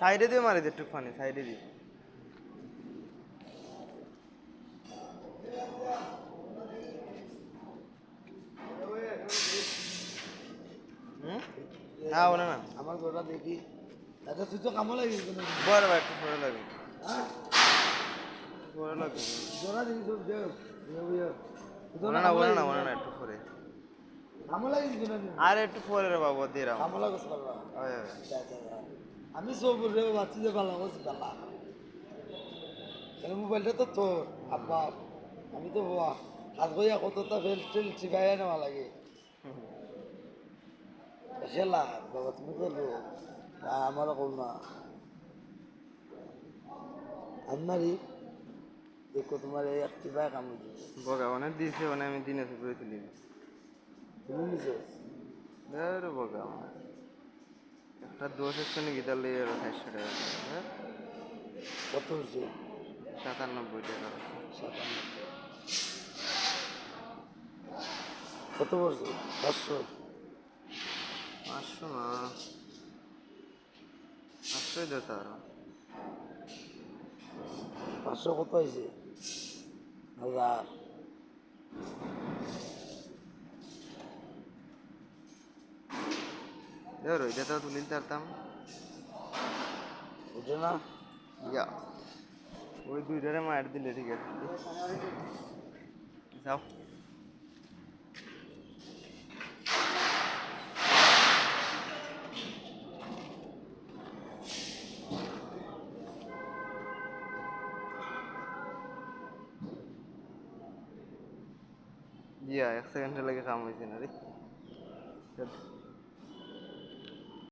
সাইডে দিয়ে মারি দে একটু ফানি সাইডে দিয়ে বলে না। আমার গোটা দেখি। তুই তো কামো লাগিস কোনো বড় ভাই একটু পরে লাগবে। পরে লাগবে। জোড়া দেখি সব দেও তুই তো বলে না বলে না বলে না একটু পরে কামো লাগিস আর একটু পরে রে বাবু দিয়ে রাম। কামো লাগিস পারবা আমি সব রে বাচ্চি যে ভালো বলছি এই মোবাইলটা তো তোর আব্বা। আমি তো বাবা হাত বইয়া কতটা ফেল টেল চিপাইয়া নেওয়া লাগে। খেলা বাবা তুমি না আমারও কম না। আন্নারি দেখো তোমার এই একটি বাই কাম দিচ্ছে বগা অনেক দিয়েছে মানে আমি দিনে সুপুরে তুলি তুমি নিছো ধর বগা আমার একটা দোষ হচ্ছে না গীতার লিয়ে আঠাইশশো টাকা হ্যাঁ? কত হচ্ছে? সাতানব্বই টাকা সাতান্ন কত বছর পাঁচশো? পাঁচশো না। পাঁচশোই দিত আরও পাঁচশো কত হয়েছে? হাজার। তো তুলিতে পারতাম ওঠে না ইয়া ওই দুইটারে মার দিলে ঠিক আছে যাও ইয়া এক সেকেন্ডের লাগে কাম হয়েছে না রে